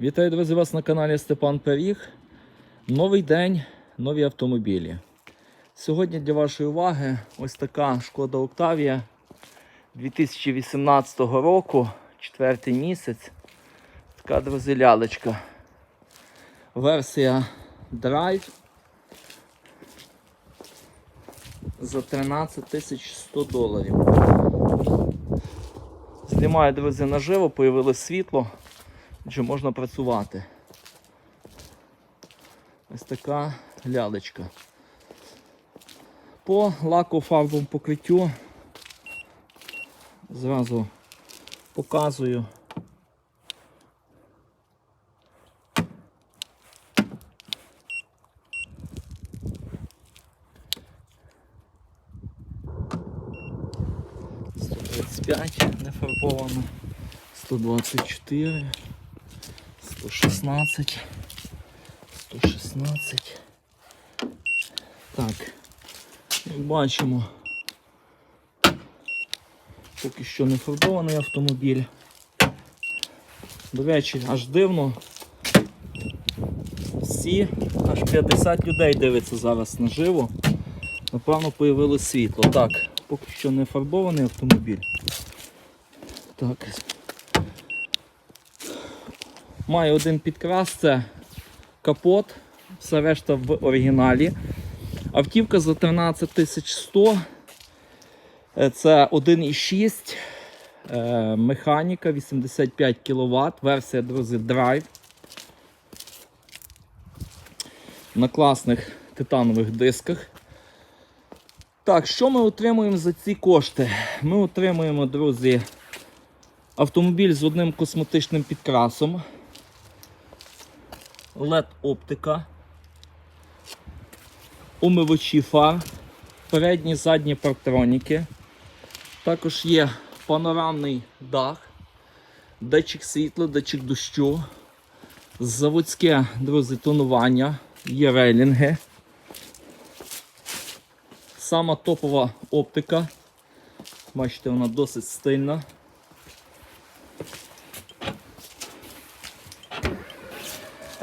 Вітаю, друзі, вас на каналі Степан Пиріг. Новий день, нові автомобілі. Сьогодні для вашої уваги ось така шкода Октавія 2018 року, четвертий місяць. Така, друзі, лялечка. Версія Drive за 13 100 доларів. Знімаю, друзі, наживо, появилось світло, що можна працювати. Ось така лялечка. По лакофарбовому покриттю зразу показую. Сто тридцять п'ять не фарбовано, сто двадцять чотири, сто шістнадцять, сто шістнадцять. Так, як бачимо, поки що не фарбований автомобіль. До речі, аж дивно. Всі, аж 50 людей дивиться зараз наживо. Напевно, появилось світло. Так, поки що не фарбований автомобіль. Так. Має один підкрас, це капот, все решта в оригіналі. Автівка за 13 100. Е, Це 1,6 е, механіка 85 кВт, версія, друзі, Drive. На класних титанових дисках. Так, що ми отримуємо за ці кошти? Ми отримуємо, друзі, автомобіль з одним косметичним підкрасом, LED-оптика, умивачі фар, передні задні партроніки. Також є панорамний дах, датчик світла, датчик дощу, заводське, друзі, тонування, є рейлінги. Сама топова оптика. Бачите, вона досить стильна.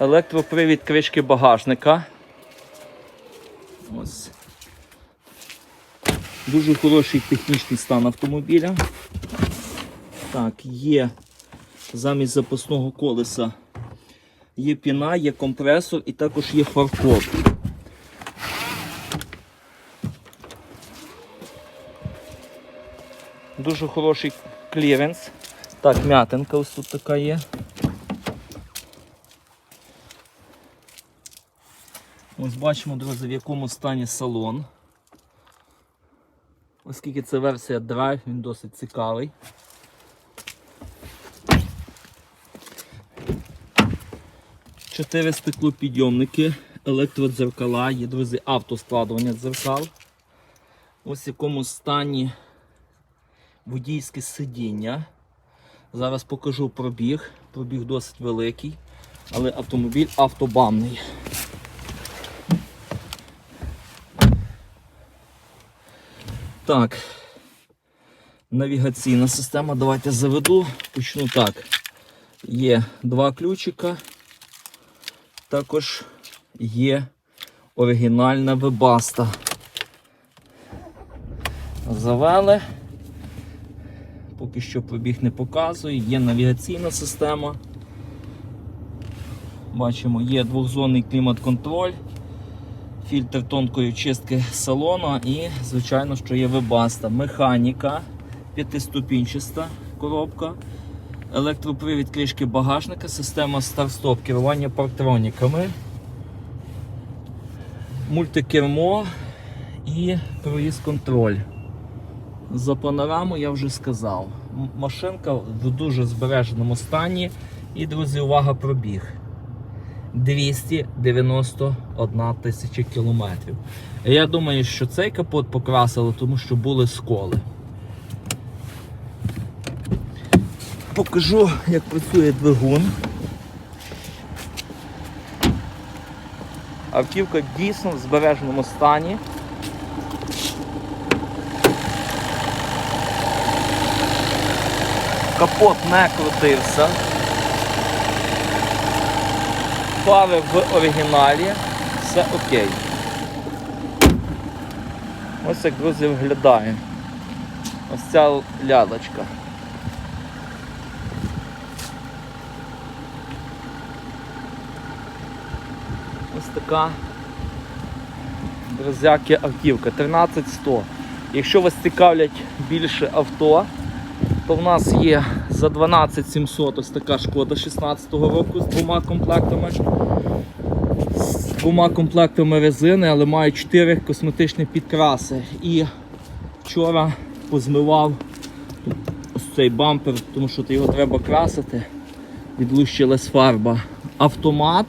Електропривід кришки багажника. Ось. Дуже хороший технічний стан автомобіля. Так, є замість запасного колеса є піна, є компресор і також є фаркоп. Дуже хороший кліренс. Так, м'ятинка ось тут така є. Ось бачимо, друзі, в якому стані салон. Оскільки це версія Drive, він досить цікавий. Чотири стеклопідйомники, електродзеркала, є, друзі, автоскладування дзеркал. Ось в якому стані водійське сидіння. Зараз покажу пробіг. Пробіг досить великий, але автомобіль автобамний. Так, навігаційна система. Давайте заведу. Почну так. Є два ключика. Також є оригінальна вебаста. Завели. Поки що пробіг не показує, є навігаційна система. Бачимо, є двохзонний клімат-контроль, фільтр тонкої чистки салону і, звичайно, що є вебаста. Механіка, п'ятиступінчаста коробка, електропривід кришки багажника, система старт-стоп, керування партроніками, мультикермо і круїз-контроль. За панораму я вже сказав. Машинка в дуже збереженому стані. І, друзі, увага пробіг. 291 тисяча кілометрів. Я думаю, що цей капот покрасили, тому що були сколи. Покажу, як працює двигун. Автівка дійсно в збереженому стані. Капот не крутився. Фари в оригіналі, все окей. Ось як, друзі, виглядає. Ось ця лядочка. Ось така друзяки автівка 13100. Якщо вас цікавлять більше авто, то в нас є за 12700 ось така шкода 16-го року з двома комплектами. З двома комплектами резини, але має 4 косметичні підкраси. І вчора позмивав ось цей бампер, тому що його треба красити. Відлущилась фарба. Автомат.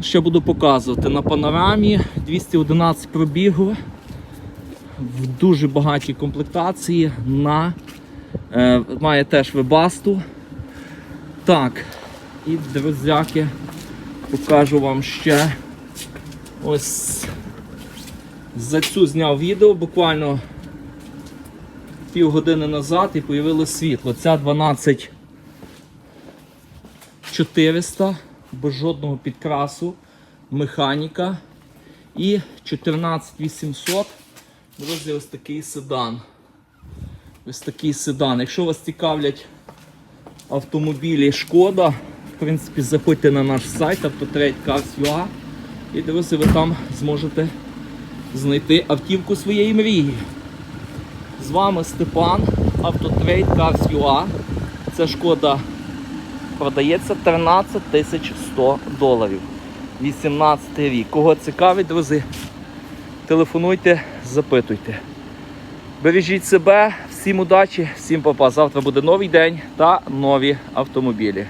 Ще буду показувати на панорамі 211 пробігу в дуже багатій комплектації на має теж вебасту. Так, і друзяки, покажу вам ще ось за цю зняв відео буквально півгодини назад і появилось світло. Ця 12400 без жодного підкрасу, механіка і 14800. Друзі, ось такий седан. Ось такий седан. Якщо вас цікавлять автомобілі Шкода, в принципі, заходьте на наш сайт autotrade.cars.ua і друзі, ви там зможете знайти автівку своєї мрії. З вами Степан, Cars.ua. Це шкода продається 13 100 доларів. 18 рік. Кого цікавить, друзі, телефонуйте, запитуйте. Бережіть себе, всім удачі, всім папа. Завтра буде новий день та нові автомобілі.